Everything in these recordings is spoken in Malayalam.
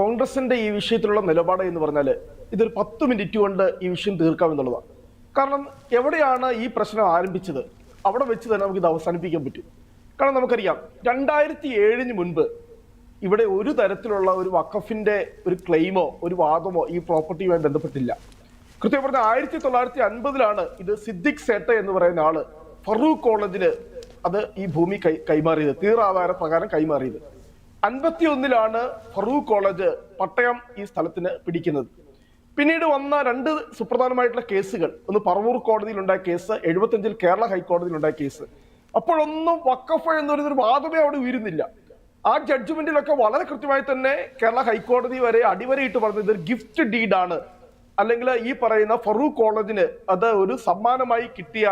കോൺഗ്രസിന്റെ ഈ വിഷയത്തിലുള്ള നിലപാട് എന്ന് പറഞ്ഞാൽ ഇതൊരു പത്ത് മിനിറ്റ് കൊണ്ട് ഈ വിഷയം തീർക്കാം എന്നുള്ളതാണ്. കാരണം എവിടെയാണ് ഈ പ്രശ്നം ആരംഭിച്ചത്? അവിടെ വെച്ച് തന്നെ നമുക്ക് ഇത് അവസാനിപ്പിക്കാൻ പറ്റും. കാരണം നമുക്കറിയാം രണ്ടായിരത്തി ഏഴിന് മുൻപ് ഇവിടെ ഒരു തരത്തിലുള്ള ഒരു വഖഫിന്റെ ഒരു ക്ലെയിമോ ഒരു വാദമോ ഈ പ്രോപ്പർട്ടിയുമായി ബന്ധപ്പെട്ടില്ല. കൃത്യം പറഞ്ഞ ആയിരത്തി തൊള്ളായിരത്തി അൻപതിലാണ് ഇത് സിദ്ദിഖ് സേട്ട എന്ന് പറയുന്ന ആൾ ഫറൂഖ് കോളേജിൽ അത് ഈ ഭൂമി കൈ കൈമാറിയത് തീറാധാര പ്രകാരം കൈമാറിയത്. അൻപത്തി ഒന്നിലാണ് ഫറൂഖ് കോളേജ് പട്ടയം ഈ സ്ഥലത്തിന് പിടിക്കുന്നത്. പിന്നീട് വന്ന രണ്ട് സുപ്രധാനമായിട്ടുള്ള കേസുകൾ. ഒന്ന് പറവൂർ കോടതിയിലുണ്ടായ കേസ് എഴുപത്തഞ്ചിൽ കേരള ഹൈക്കോടതിയിലുണ്ടായ കേസ്. അപ്പോഴൊന്നും വക്കഫ് എന്ന് പറയുന്ന ഒരു വാദമേ അവിടെ ഉയരുന്നില്ല. ആ ജഡ്ജ്മെന്റിലൊക്കെ വളരെ കൃത്യമായി തന്നെ കേരള ഹൈക്കോടതി വരെ അടിവരയിട്ട് പറഞ്ഞത് ഇതൊരു ഗിഫ്റ്റ് ഡീഡാണ് അല്ലെങ്കിൽ ഈ പറയുന്ന ഫറൂഖ് കോളേജിന് അത് ഒരു സമ്മാനമായി കിട്ടിയ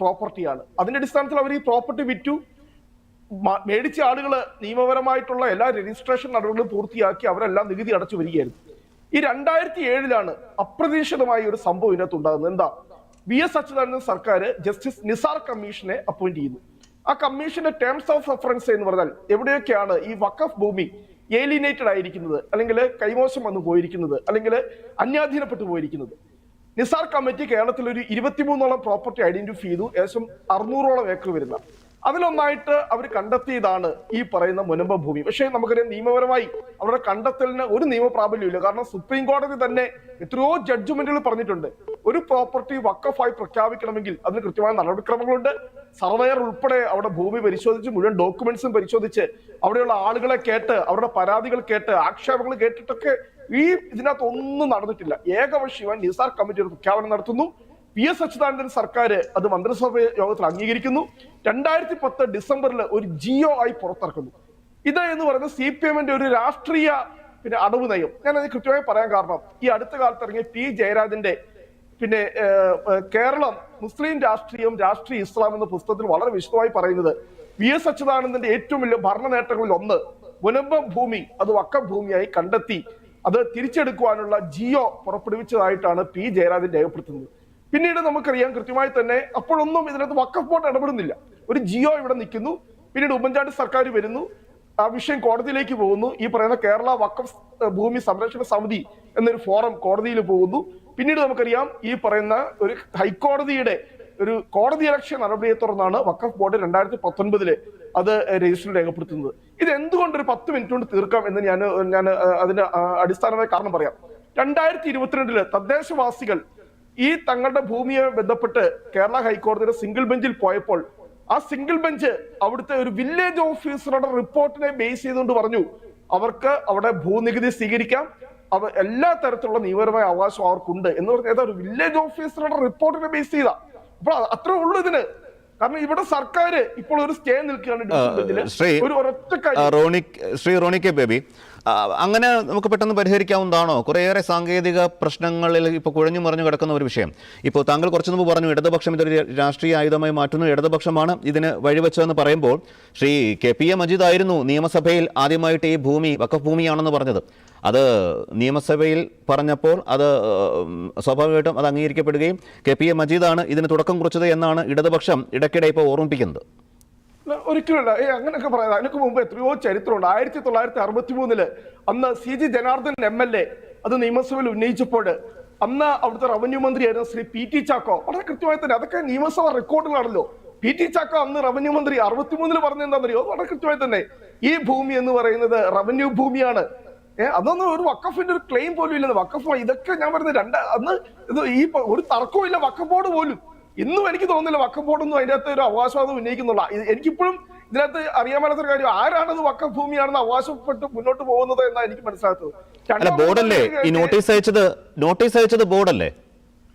പ്രോപ്പർട്ടിയാണ് അതിന്റെ അടിസ്ഥാനത്തിൽ അവർ ഈ പ്രോപ്പർട്ടി വിറ്റു. മേടിച്ച ആളുകൾ നിയമപരമായിട്ടുള്ള എല്ലാ രജിസ്ട്രേഷൻ നടപടികളും പൂർത്തിയാക്കി അവരെല്ലാം നികുതി അടച്ചു വരികയായിരുന്നു. ഈ രണ്ടായിരത്തി ഏഴിലാണ് അപ്രതീക്ഷിതമായ ഒരു സംഭവം ഇതിനകത്ത് ഉണ്ടാകുന്നത്. എന്താ? വി എസ് അച്യുതാനന്ദൻ സർക്കാർ ജസ്റ്റിസ് നിസാർ കമ്മീഷനെ അപ്പോയിന്റ് ചെയ്യുന്നു. ആ കമ്മീഷന്റെ ടേംസ് ഓഫ് റെഫറൻസ് എന്ന് പറഞ്ഞാൽ എവിടെയൊക്കെയാണ് ഈ വക്കഫ് ഭൂമി ഏലിനേറ്റഡ് ആയിരിക്കുന്നത് അല്ലെങ്കിൽ കൈമോശം വന്നു പോയിരിക്കുന്നത് അല്ലെങ്കിൽ അന്യാധീനപ്പെട്ടു പോയിരിക്കുന്നത്? നിസാർ കമ്മിറ്റി കേരളത്തിൽ ഒരു ഇരുപത്തിമൂന്നോളം പ്രോപ്പർട്ടി ഐഡന്റിഫൈ ചെയ്തു. ഏകദേശം അറുന്നൂറോളം ഏക്കർ വരുന്ന അതിലൊന്നായിട്ട് അവർ കണ്ടെത്തിയതാണ് ഈ പറയുന്ന മുനമ്പ ഭൂമി പക്ഷേ നമുക്കറിയാം നിയമപരമായി അവരുടെ കണ്ടെത്തലിന് ഒരു നിയമപ്രാബല്യമില്ല കാരണം സുപ്രീം കോടതി തന്നെ എത്രയോ ജഡ്ജ്മെന്റുകൾ പറഞ്ഞിട്ടുണ്ട്. ഒരു പ്രോപ്പർട്ടി വക്കഫായി പ്രഖ്യാപിക്കണമെങ്കിൽ അതിന് കൃത്യമായ നടപടിക്രമങ്ങളുണ്ട്. സർവേയർ ഉൾപ്പെടെ അവിടെ ഭൂമി പരിശോധിച്ച് മുഴുവൻ ഡോക്യുമെന്റ്സും പരിശോധിച്ച് അവിടെയുള്ള ആളുകളെ കേട്ട് അവരുടെ പരാതികൾ കേട്ട് ആക്ഷേപങ്ങൾ കേട്ടിട്ടൊക്കെ ഈ ഇതിനകത്ത് ഒന്നും നടന്നിട്ടില്ല. ഏകപക്ഷീയമായി നിസാർ കമ്മിറ്റി ഒരു പ്രഖ്യാപനം നടത്തുന്നു. പി എസ് അച്യുതാനന്ദൻ സർക്കാർ അത് മന്ത്രിസഭ യോഗത്തിൽ അംഗീകരിക്കുന്നു. രണ്ടായിരത്തി പത്ത് ഡിസംബറിൽ ഒരു ജിയോ ആയി പുറത്തിറക്കുന്നു. ഇത് എന്ന് പറയുന്നത് സി പി എമ്മിന്റെ ഒരു രാഷ്ട്രീയ പിന്നെ അടവ് നയം. ഞാൻ അത് കൃത്യമായി പറയാൻ കാരണം ഈ അടുത്ത കാലത്ത് ഇറങ്ങിയ പി ജയരാജന്റെ പിന്നെ കേരളം മുസ്ലിം രാഷ്ട്രീയം രാഷ്ട്രീയ ഇസ്ലാം എന്ന പുസ്തകത്തിൽ വളരെ വിശദമായി പറയുന്നത് വി എസ് അച്യുതാനന്ദന്റെ ഏറ്റവും വലിയ ഭരണ നേട്ടങ്ങളിൽ ഒന്ന് മുനമ്പം ഭൂമി അത് വക്കം ഭൂമിയായി കണ്ടെത്തി അത് തിരിച്ചെടുക്കുവാനുള്ള ജിയോ പുറപ്പെടുവിച്ചതായിട്ടാണ് പി ജയരാജൻ രേഖപ്പെടുത്തുന്നത് പിന്നീട് നമുക്കറിയാം കൃത്യമായി തന്നെ അപ്പോഴൊന്നും ഇതിനകത്ത് വക്കഫ് ബോർഡ് ഇടപെടുന്നില്ല. ഒരു ജിയോ ഇവിടെ നിൽക്കുന്നു. പിന്നീട് ഉമ്മൻചാണ്ടി സർക്കാർ വരുന്നു. ആ വിഷയം കോടതിയിലേക്ക് പോകുന്നു. ഈ പറയുന്ന കേരള വക്കഫ് ഭൂമി സംരക്ഷണ സമിതി എന്നൊരു ഫോറം കോടതിയിൽ പോകുന്നു. പിന്നീട് നമുക്കറിയാം ഈ പറയുന്ന ഒരു ഹൈക്കോടതിയുടെ ഒരു കോടതി അലക്ഷ്യ നടപടിയെ തുടർന്നാണ് വക്കഫ് ബോർഡ് രണ്ടായിരത്തി പത്തൊൻപതിൽ അത് രജിസ്റ്റർ രേഖപ്പെടുത്തുന്നത്. ഇത് എന്തുകൊണ്ട് ഒരു പത്ത് മിനിറ്റ് കൊണ്ട് തീർക്കാം എന്ന് ഞാൻ ഞാൻ അതിന്റെ അടിസ്ഥാനമായ കാരണം പറയാം. രണ്ടായിരത്തി ഇരുപത്തിരണ്ടിൽ തദ്ദേശവാസികൾ ഈ തങ്ങളുടെ ഭൂമിയെ ബന്ധപ്പെട്ട് കേരള ഹൈക്കോടതിയുടെ സിംഗിൾ ബെഞ്ചിൽ പോയപ്പോൾ ആ സിംഗിൾ ബെഞ്ച് അവിടുത്തെ ഒരു വില്ലേജ് ഓഫീസറുടെ റിപ്പോർട്ടിനെ ബേസ് ചെയ്തുകൊണ്ട് പറഞ്ഞു അവർക്ക് അവിടെ ഭൂനികുതി സ്വീകരിക്കാം അവ എല്ലാ തരത്തിലുള്ള നിയമപരമായ അവകാശം അവർക്കുണ്ട് എന്ന് പറഞ്ഞാൽ ഒരു വില്ലേജ് ഓഫീസറുടെ റിപ്പോർട്ടിനെ ബേസ് ചെയ്താ. അപ്പൊ അത്രേ ഉള്ളൂ ഇതിന്. കാരണം ഇവിടെ സർക്കാർ ഇപ്പോൾ ഒരു സ്റ്റേ നിൽക്കുകയാണ് ഒരു ഒരൊറ്റ ശ്രീ റോണി കെ ബേബി അങ്ങനെ നമുക്ക് പെട്ടെന്ന് പരിഹരിക്കാവുന്നതാണോ? കുറേയേറെ സാങ്കേതിക പ്രശ്നങ്ങളിൽ ഇപ്പോൾ കുഴഞ്ഞു മറിഞ്ഞു കിടക്കുന്ന ഒരു വിഷയം. ഇപ്പോൾ താങ്കൾ കുറച്ചു മുമ്പ് പറഞ്ഞു ഇടതുപക്ഷം ഇതൊരു രാഷ്ട്രീയ ആയുധമായി മാറ്റുന്നു ഇടതുപക്ഷമാണ് ഇതിന് വഴിവെച്ചതെന്ന് പറയുമ്പോൾ ശ്രീ കെ പി എ മജീദ് ആയിരുന്നു നിയമസഭയിൽ ആദ്യമായിട്ട് ഈ ഭൂമി വക്കഫ് ഭൂമിയാണെന്ന് പറഞ്ഞത്. അത് നിയമസഭയിൽ പറഞ്ഞപ്പോൾ അത് സ്വാഭാവികമായിട്ടും അത് അംഗീകരിക്കപ്പെടുകയും കെ പി എ മജീദാണ് ഇതിന് തുടക്കം കുറിച്ചത് എന്നാണ് ഇടതുപക്ഷം ഇടയ്ക്കിടെ ഇപ്പോൾ ഓർമ്മിപ്പിക്കുന്നത്. ഒരിക്കലുമില്ല. ഏ അങ്ങനെയൊക്കെ പറയാം. അതിനൊക്കെ മുമ്പ് എത്രയോ ചരിത്രമുണ്ട്. ആയിരത്തി തൊള്ളായിരത്തി അറുപത്തി മൂന്നിൽ അന്ന് C G Janardhan M L A അത് നിയമസഭയിൽ ഉന്നയിച്ചപ്പോൾ അന്ന് അവിടുത്തെ റവന്യൂ മന്ത്രിയായിരുന്ന ശ്രീ പി ടി ചാക്കോ വളരെ കൃത്യമായി തന്നെ അതൊക്കെ നിയമസഭ റെക്കോർഡിലാണല്ലോ പി ടി ചാക്കോ അന്ന് റവന്യൂ മന്ത്രി അറുപത്തിമൂന്നിൽ പറഞ്ഞ എന്താണെന്നറിയോ വളരെ കൃത്യമായി തന്നെ. ഈ ഭൂമി എന്ന് പറയുന്നത് റവന്യൂ ഭൂമിയാണ്. ഏഹ് അതൊന്നും ഒരു വക്കഫിന്റെ ഒരു ക്ലെയിം പോലും ഇല്ലെന്ന്. വക്കഫ് ഇതൊക്കെ ഞാൻ പറയുന്നത് രണ്ട് അന്ന് ഈ ഒരു തർക്കവും ഇല്ല. വക്കഫ് ബോർഡ് പോലും. ഇന്നും എനിക്ക് തോന്നുന്നില്ല വക്കഫ് ബോർഡൊന്നും അതിന്റെ അകത്ത് ഒരു അവകാശവാദം ഉന്നയിക്കുന്നുള്ള. എനിക്കിപ്പോഴും ഇതിനകത്ത് അറിയാൻ മേലാത്തൊരു കാര്യം ആരാണത് വക്കം ഭൂമിയാണെന്ന് അവകാശപ്പെട്ട് മുന്നോട്ട് പോകുന്നത് എന്നാണ് എനിക്ക് അല്ല ബോർഡല്ലേ? ഈ നോട്ടീസ് അയച്ചത് നോട്ടീസ് അയച്ചത് ബോർഡല്ലേ?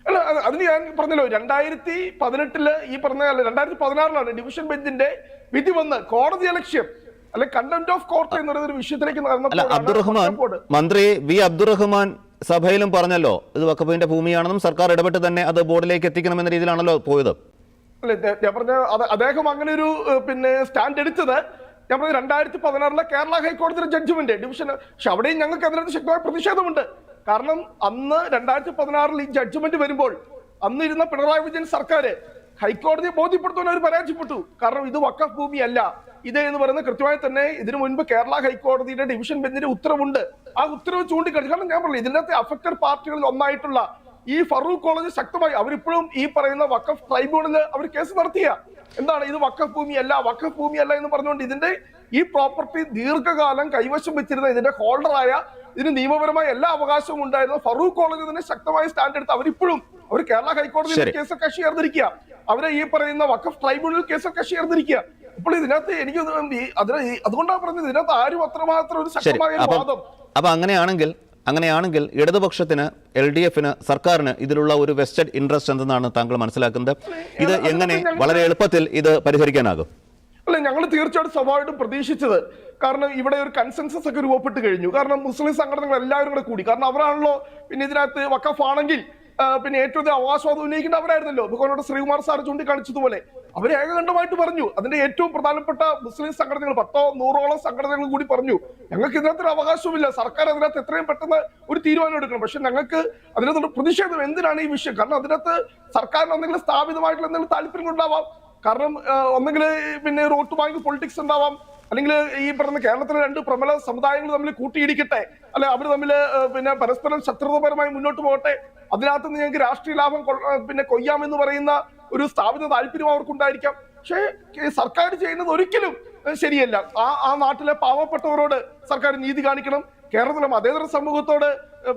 അല്ല അതിന് ഞാൻ പറഞ്ഞല്ലോ രണ്ടായിരത്തി പതിനെട്ടിൽ ഈ പറഞ്ഞ അല്ല രണ്ടായിരത്തി പതിനാറിലാണ് ഡിവിഷൻ ബെഞ്ചിന്റെ വിധി വന്ന് കോടതി അലക്ഷ്യം അല്ലെ കണ്ടംപ്റ്റ് ഓഫ് കോർട്ട് എന്ന് പറയുന്ന ഒരു വിഷയത്തിലേക്ക് അബ്ദുറഹ്മാൻ മന്ത്രി വി അബ്ദുറഹ്മാൻ സഭയിലും പറഞ്ഞല്ലോ ഇത് വക്കഫിന്റെ ഭൂമിയാണെന്നും സർക്കാർ ഇടപെട്ട് തന്നെ അത് ബോർഡിലേക്ക് എത്തിക്കണമെന്ന രീതിയിലാണല്ലോ പോയത്. അല്ല ഞാൻ- പറഞ്ഞ അദ്ദേഹം അങ്ങനെ ഒരു പിന്നെ സ്റ്റാൻഡ് എടുത്തത്. ഞാൻ പറഞ്ഞു രണ്ടായിരത്തി പതിനാറിലെ കേരള ഹൈക്കോടതിയുടെ ജഡ്ജ്മെന്റ് ഡിവിഷൻ. പക്ഷെ അവിടെയും ഞങ്ങൾക്ക് അതിനകത്ത് ശക്തമായ പ്രതിഷേധമുണ്ട്. കാരണം അന്ന് രണ്ടായിരത്തി പതിനാറിൽ ഈ ജഡ്ജ്മെന്റ് വരുമ്പോൾ അന്ന് ഇരുന്ന പിണറായി വിജയൻ സർക്കാർ ഹൈക്കോടതിയെ ബോധ്യപ്പെടുത്തുവാൻ അവർ പരാജയപ്പെട്ടു. കാരണം ഇത് വക്കഫ് ഭൂമിയല്ല. ഇത് എന്ന് പറയുന്നത് കൃത്യമായി തന്നെ ഇതിനു മുൻപ് കേരള ഹൈക്കോടതിയുടെ ഡിവിഷൻ ബെഞ്ചിന്റെ ഉത്തരവുണ്ട്. ആ ഉത്തരവ് ചൂണ്ടിക്കാണിച്ചു കാരണം ഞാൻ പറഞ്ഞു ഇതിനകത്ത് അഫക്റ്റഡ് പാർട്ടികളിൽ ഒന്നായിട്ടുള്ള ഈ ഫറൂഖ് കോളേജ് ശക്തമായി അവരിപ്പോഴും ഈ പറയുന്ന വക്കഫ് ട്രൈബ്യൂണലിൽ അവർ കേസ് നടത്തിയ. എന്താണ് ഇത് വഖഫ് ഭൂമിയല്ല? വഖഫ് ഭൂമിയല്ല എന്ന് പറഞ്ഞുകൊണ്ട് ഇതിന്റെ ഈ പ്രോപ്പർട്ടി ദീർഘകാലം കൈവശം വെച്ചിരുന്ന ഇതിന്റെ ഹോൾഡറായ ഇതിന് നിയമപരമായ എല്ലാ അവകാശവും ഉണ്ടായിരുന്ന ഫറൂഖ് കോളേജ് തന്നെ ശക്തമായ സ്റ്റാൻഡ് എടുത്ത് അവരിപ്പോഴും അവർ കേരള ഹൈക്കോടതിയിൽ കേസൊക്കെ ചേർന്നിരിക്കുക അവരെ ഈ പറയുന്ന വക്കഫ് ട്രൈബ്യൂണൽ കേസ് കക്ഷി ചേർന്നിരിക്കുക ഇപ്പോൾ ഇതിനകത്ത് എനിക്ക് അതിന് അതുകൊണ്ടാണ് പറഞ്ഞത് ഇതിനകത്ത് ആരും അത്രമാത്രം ഒരു ശക്തമായ വാദം. അപ്പൊ അങ്ങനെയാണെങ്കിൽ അങ്ങനെയാണെങ്കിൽ ഇടതുപക്ഷത്തിന് എൽ ഡി എഫിന് സർക്കാരിന് ഇതിലുള്ള ഒരു വെസ്റ്റഡ് ഇൻട്രസ്റ്റ് എന്തെന്നാണ് താങ്കൾ മനസ്സിലാക്കുന്നത്? ഇത് എങ്ങനെ വളരെ എളുപ്പത്തിൽ ഇത് പരിഹരിക്കാനാകും? അല്ല ഞങ്ങൾ തീർച്ചയായിട്ടും സ്വാഭാവികമായിട്ടും പ്രതീക്ഷിച്ചത്. കാരണം ഇവിടെ ഒരു കൺസെൻസസ് ഒക്കെ രൂപപ്പെട്ട് കഴിഞ്ഞു. കാരണം മുസ്ലിം സംഘടനകൾ എല്ലാവരും കൂടെ കൂടി. കാരണം അവരാണല്ലോ പിന്നെ ഇതിനകത്ത് വക്കഫ് ആണെങ്കിൽ പിന്നെ ഏറ്റവും അവകാശവാദം ഉന്നയിക്കേണ്ട അവരായിരുന്നല്ലോ ബഹുമാനോട് ശ്രീകുമാർ സാർ ചൂണ്ടിക്കാണിച്ചതുപോലെ. അവർ ഏകകണ്ഠമായിട്ട് പറഞ്ഞു. അതിന്റെ ഏറ്റവും പ്രധാനപ്പെട്ട മുസ്ലിം സംഘടനകൾ പത്തോ നൂറോളം സംഘടനകൾ കൂടി പറഞ്ഞു. ഞങ്ങൾക്ക് ഇതിനകത്ത് അവകാശവുമില്ല. സർക്കാർ അതിനകത്ത് എത്രയും പെട്ടെന്ന് ഒരു തീരുമാനം എടുക്കണം. പക്ഷെ ഞങ്ങൾക്ക് അതിനകത്തുള്ള പ്രതിഷേധം എന്തിനാണ് ഈ വിഷയം? കാരണം അതിനകത്ത് സർക്കാരിന് എന്തെങ്കിലും സ്ഥാപിതമായിട്ടുള്ള എന്തെങ്കിലും താല്പര്യങ്ങൾ ഉണ്ടാവാം. കാരണം ഒന്നെങ്കിൽ പിന്നെ റോട്ട് ബാങ്ക് പൊളിറ്റിക്സ് ഉണ്ടാവാം. അല്ലെങ്കിൽ ഈ പറഞ്ഞ കേരളത്തിലെ രണ്ട് പ്രബല സമുദായങ്ങൾ തമ്മിൽ കൂട്ടിയിടിക്കട്ടെ. അല്ലെ അവർ തമ്മിൽ പിന്നെ പരസ്പരം ശത്രുതപരമായി മുന്നോട്ട് പോകട്ടെ. അതിനകത്ത് നിന്ന് ഞങ്ങൾക്ക് രാഷ്ട്രീയ ലാഭം പിന്നെ കൊയ്യാമെന്ന് പറയുന്ന ഒരു സ്ഥാപിത താല്പര്യം അവർക്കുണ്ടായിരിക്കാം. പക്ഷേ സർക്കാർ ചെയ്യുന്നത് ഒരിക്കലും ശരിയല്ല. ആ ആ നാട്ടിലെ പാവപ്പെട്ടവരോട് സർക്കാർ നീതി കാണിക്കണം. കേരളത്തിലെ മതേതര സമൂഹത്തോട്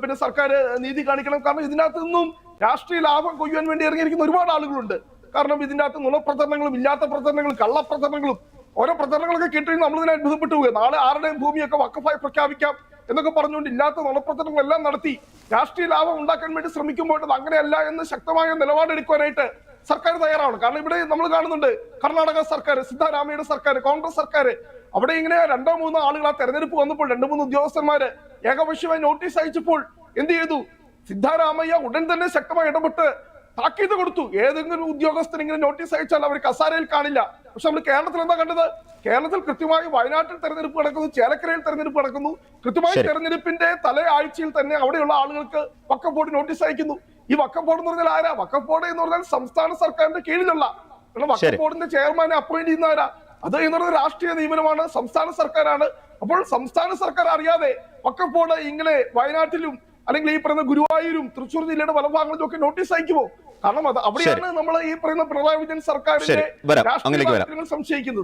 പിന്നെ സർക്കാർ നീതി കാണിക്കണം. കാരണം ഇതിനകത്ത് നിന്നും രാഷ്ട്രീയ ലാഭം കൊയ്യാൻ വേണ്ടി ഇറങ്ങിയിരിക്കുന്ന ഒരുപാട് ആളുകളുണ്ട്. കാരണം ഇതിന്റെ അകത്ത് നുണപ്രചരണങ്ങളും ഇല്ലാത്ത പ്രചരണങ്ങളും കള്ളപ്രചരണങ്ങളും ഓരോ പ്രചരണങ്ങളൊക്കെ കേട്ടുകഴിഞ്ഞാൽ നമ്മളിതിനെ അത്ഭുതപ്പെട്ടു പോകുക നാളെ ആരുടെയും ഭൂമിയൊക്കെ വക്കഫായി പ്രഖ്യാപിക്കാം. എന്നൊക്കെ പറഞ്ഞുകൊണ്ട് ഇല്ലാത്ത നുണപ്രചരണങ്ങളെല്ലാം നടത്തി രാഷ്ട്രീയ ലാഭം ഉണ്ടാക്കാൻ വേണ്ടി ശ്രമിക്കുമ്പോൾ അത് അങ്ങനെയല്ല എന്ന് ശക്തമായ നിലപാടെടുക്കുവാനായിട്ട് സർക്കാർ തയ്യാറാണ് കാരണം ഇവിടെ നമ്മൾ കാണുന്നുണ്ട് കർണാടക സർക്കാർ സിദ്ധാരാമയുടെ സർക്കാർ കോൺഗ്രസ് സർക്കാർ. അവിടെ ഇങ്ങനെ രണ്ടോ മൂന്നോ ആളുകൾ ആ തെരഞ്ഞെടുപ്പ് വന്നപ്പോൾ രണ്ടു മൂന്ന് ഉദ്യോഗസ്ഥന്മാര് ഏകപക്ഷീയമായി നോട്ടീസ് അയച്ചപ്പോൾ എന്ത് ചെയ്തു? സിദ്ധാരാമയ്യ ഉടൻ തന്നെ ശക്തമായി ഇടപെട്ട് താക്കീത് കൊടുത്തു. ഏതെങ്കിലും ഉദ്യോഗസ്ഥൻ ഇങ്ങനെ നോട്ടീസ് അയച്ചാൽ അവർ കസാരയിൽ കാണില്ല. പക്ഷെ നമ്മൾ കേരളത്തിൽ എന്താ കണ്ടത്? കേരളത്തിൽ കൃത്യമായി വയനാട്ടിൽ തെരഞ്ഞെടുപ്പ് നടക്കുന്നു ചേലക്കരയിൽ തെരഞ്ഞെടുപ്പ് നടക്കുന്നു. കൃത്യമായി. തെരഞ്ഞെടുപ്പിന്റെ തലേ ആഴ്ചയിൽ തന്നെ അവിടെയുള്ള ആളുകൾക്ക് വക്കം ബോർഡ് നോട്ടീസ് അയക്കുന്നു. ഈ വക്കം ബോർഡ് എന്ന് പറഞ്ഞാൽ ആരാ? വക്കം ബോർഡ് എന്ന് പറഞ്ഞാൽ സംസ്ഥാന സർക്കാരിന്റെ കീഴിലുള്ള. കാരണം വക്കം ബോർഡിന്റെ ചെയർമാനെ അപ്പോയിന്റ് ചെയ്യുന്ന ആരാ അത് എന്ന് പറയുന്നത് രാഷ്ട്രീയ നിയമനമാണ് സംസ്ഥാന സർക്കാരാണ്. അപ്പോൾ സംസ്ഥാന സർക്കാർ അറിയാതെ വക്കം ബോർഡ് ഇങ്ങനെ വയനാട്ടിലും അല്ലെങ്കിൽ ഈ പറയുന്ന ഗുരുവായൂരും തൃശ്ശൂർ ജില്ലയുടെ പല ഭാഗങ്ങളിലും ഒക്കെ നോട്ടീസ് അയക്കുമോ കാരണം അത് അവിടെയാണ് നമ്മൾ ഈ പറയുന്ന പിണറായി വിജയൻ സർക്കാരിന്റെ. രാഷ്ട്രീയ സംശയിക്കുന്നത്.